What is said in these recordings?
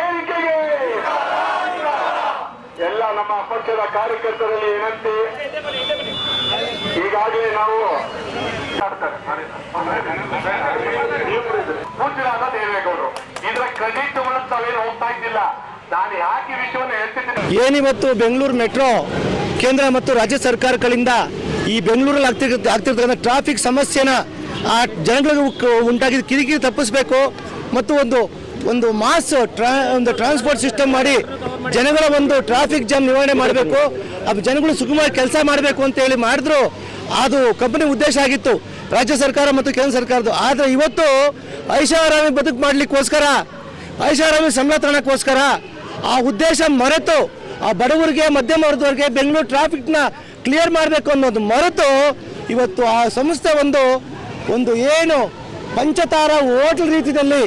ಏರಿಕೆಗೆ. ಎಲ್ಲ ನಮ್ಮ ಪಕ್ಷದ ಕಾರ್ಯಕರ್ತರಲ್ಲಿ ವಿನಂತಿ. ಈಗಾಗಲೇ ನಾವು ಪೂಜ್ಯರಾದ ದೇವೇಗೌಡರು ಇದರ ಕ್ರೆಡಿಟ್ ತಾವೇನು ಹೋಗ್ತಾ ಇದ್ದಿಲ್ಲ. ನಾನು ಯಾಕೆ ವಿಷಯವನ್ನು ಹೇಳ್ತಿದ್ದೀನಿ ಏನಿವತ್ತು ಬೆಂಗಳೂರು ಮೆಟ್ರೋ ಕೇಂದ್ರ ಮತ್ತು ರಾಜ್ಯ ಸರ್ಕಾರಗಳಿಂದ ಈ ಬೆಂಗಳೂರಲ್ಲಿ ಆಗ್ತಿರ್ ಆಗ್ತಿರ್ತಕ್ಕಂಥ ಟ್ರಾಫಿಕ್ ಸಮಸ್ಯೆನ ಆ ಜನಗಳಿಗೆ ಉಂಟಾಗಿದ್ದ ಕಿರಿಕಿರಿ ತಪ್ಪಿಸಬೇಕು ಮತ್ತು ಒಂದು ಒಂದು ಮಾಸ್ ಟ್ರಾ ಒಂದು ಟ್ರಾನ್ಸ್ಪೋರ್ಟ್ ಸಿಸ್ಟಮ್ ಮಾಡಿ ಜನಗಳ ಒಂದು ಟ್ರಾಫಿಕ್ ಜಾಮ್ ನಿವಾರಣೆ ಮಾಡಬೇಕು. ಆ ಜನಗಳು ಸುಗಮವಾಗಿ ಕೆಲಸ ಮಾಡಬೇಕು ಅಂತ ಹೇಳಿ ಮಾಡಿದ್ರು. ಅದು ಕಂಪನಿ ಉದ್ದೇಶ ಆಗಿತ್ತು. ರಾಜ್ಯ ಸರ್ಕಾರ ಮತ್ತು ಕೇಂದ್ರ ಸರ್ಕಾರದ್ದು. ಆದರೆ ಇವತ್ತು ಐಷಾರಾಮಿ ಬದುಕು ಮಾಡಲಿಕ್ಕೋಸ್ಕರ, ಐಷಾರಾಮಿ ಸಂಬಳ ಆ ಉದ್ದೇಶ ಮರೆತು ಆ ಬಡವರಿಗೆ, ಮಧ್ಯಮ ವರ್ಗದವರಿಗೆ ಬೆಂಗಳೂರು ಟ್ರಾಫಿಕ್ನ ಕ್ಲಿಯರ್ ಮಾಡಬೇಕು ಅನ್ನೋದು ಮರೆತು ಇವತ್ತು ಆ ಸಂಸ್ಥೆ ಒಂದು ಒಂದು ಏನು ಪಂಚತಾರ ಹೋಟೆಲ್ ರೀತಿಯಲ್ಲಿ,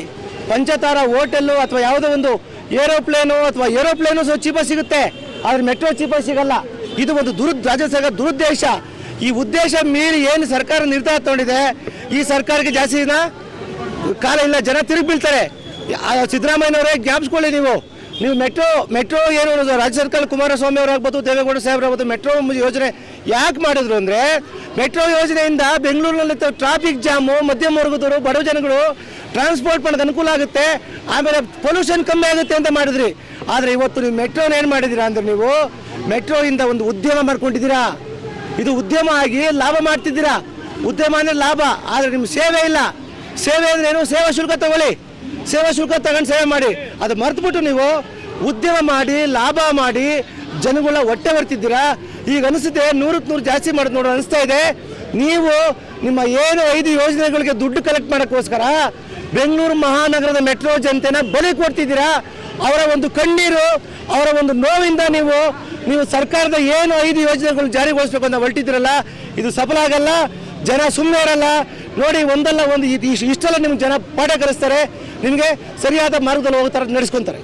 ಪಂಚತಾರ ಹೋಟೆಲ್ಲು ಅಥವಾ ಯಾವುದೋ ಒಂದು ಏರೋಪ್ಲೇನು ಅಥವಾ ಏರೋಪ್ಲೇನು ಸಹ ಚೀಪ ಸಿಗುತ್ತೆ. ಆದರೆ ಮೆಟ್ರೋ ಚೀಪ ಸಿಗಲ್ಲ. ಇದು ಒಂದು ದುರು ರಾಜ್ಯ ದುರುದ್ದೇಶ. ಈ ಉದ್ದೇಶ ಮೀರಿ ಏನು ಸರ್ಕಾರ ನಿರ್ಧಾರ ತಗೊಂಡಿದೆ, ಈ ಸರ್ಕಾರಕ್ಕೆ ಜಾಸ್ತಿ ಕಾಲ ಇಲ್ಲ, ಜನ ತಿರುಗಿ ಬೀಳ್ತಾರೆ. ಸಿದ್ದರಾಮಯ್ಯನವರೇ ಜ್ಞಾಪಿಸ್ಕೊಳ್ಳಿ ನೀವು. ನೀವು ಮೆಟ್ರೋ ಮೆಟ್ರೋ ಏನು ರಾಜ್ಯ ಸರ್ಕಾರ ಕುಮಾರಸ್ವಾಮಿ ಅವರಾಗ್ಬೋದು ದೇವೇಗೌಡ ಸಾಹೇಬ್ರಾಗ್ಬೋದು ಮೆಟ್ರೋ ಯೋಜನೆ ಯಾಕೆ ಮಾಡಿದ್ರು ಅಂದರೆ ಮೆಟ್ರೋ ಯೋಜನೆಯಿಂದ ಬೆಂಗಳೂರಿನಲ್ಲಿ ಟ್ರಾಫಿಕ್ ಜಾಮು ಮಧ್ಯಮ ವರ್ಗದವರು, ಬಡ ಜನಗಳು ಟ್ರಾನ್ಸ್ಪೋರ್ಟ್ ಮಾಡೋದು ಅನುಕೂಲ ಆಗುತ್ತೆ, ಆಮೇಲೆ ಪೊಲ್ಯೂಷನ್ ಕಮ್ಮಿ ಆಗುತ್ತೆ ಅಂತ ಮಾಡಿದ್ರಿ. ಆದರೆ ಇವತ್ತು ನೀವು ಮೆಟ್ರೋನ ಏನು ಮಾಡಿದ್ದೀರಾ ಅಂದರೆ ನೀವು ಮೆಟ್ರೋಯಿಂದ ಒಂದು ಉದ್ಯಮ ಮಾಡ್ಕೊಂಡಿದ್ದೀರಾ. ಇದು ಉದ್ಯಮ ಆಗಿ ಲಾಭ ಮಾಡ್ತಿದ್ದೀರಾ. ಉದ್ಯಮ ಅಂದರೆ ಲಾಭ, ಆದರೆ ನಿಮ್ಮ ಸೇವೆ ಇಲ್ಲ. ಸೇವೆ ಅಂದ್ರೆ ಏನು? ಸೇವಾ ಶುಲ್ಕ ತಗೊಳ್ಳಿ. ಸೇವಾ ಶುಲ್ಕ ತಗೊಂಡು ಸೇವೆ ಮಾಡಿ. ಅದು ಮರೆತುಬಿಟ್ಟು ನೀವು ಉದ್ಯಮ ಮಾಡಿ, ಲಾಭ ಮಾಡಿ ಜನಗಳ ಹೊಟ್ಟೆ ಬರ್ತಿದ್ದೀರಾ ಈಗ ಅನಿಸುತ್ತೆ ನೂರಕ್ಕೆ ನೂರು ಜಾಸ್ತಿ ಮಾಡೋದು ನೋಡೋ, ಅನಿಸ್ತಾ ಇದೆ. ನೀವು ನಿಮ್ಮ ಏನು ಐದು ಯೋಜನೆಗಳಿಗೆ ದುಡ್ಡು ಕಲೆಕ್ಟ್ ಮಾಡೋಕ್ಕೋಸ್ಕರ ಬೆಂಗಳೂರು ಮಹಾನಗರದ ಮೆಟ್ರೋ ಜನತೆನ ಬಲಿ ಕೊಡ್ತಿದ್ದೀರಾ? ಅವರ ಒಂದು ಕಣ್ಣೀರು, ಅವರ ಒಂದು ನೋವಿಂದ ನೀವು ನೀವು ಸರ್ಕಾರದ ಏನು ಐದು ಯೋಜನೆಗಳು ಜಾರಿಗೊಳಿಸ್ಬೇಕು ಅಂತ ಹೊರಟಿದ್ದೀರಲ್ಲ, ಇದು ಸಫಲ ಆಗಲ್ಲ. ಜನ ಸುಮ್ಮನೆ ಇರಲ್ಲ. ನೋಡಿ ಒಂದಲ್ಲ ಒಂದು ಇಷ್ಟೆಲ್ಲ ನಿಮ್ಗೆ ಜನ ಪಾಠ ಕಲಿಸ್ತಾರೆ ನಿಮಗೆ ಸರಿಯಾದ ಮಾರ್ಗದಲ್ಲಿ ಹೋಗ್ತಾರೆ ನಡೆಸ್ಕೊಂತಾರೆ.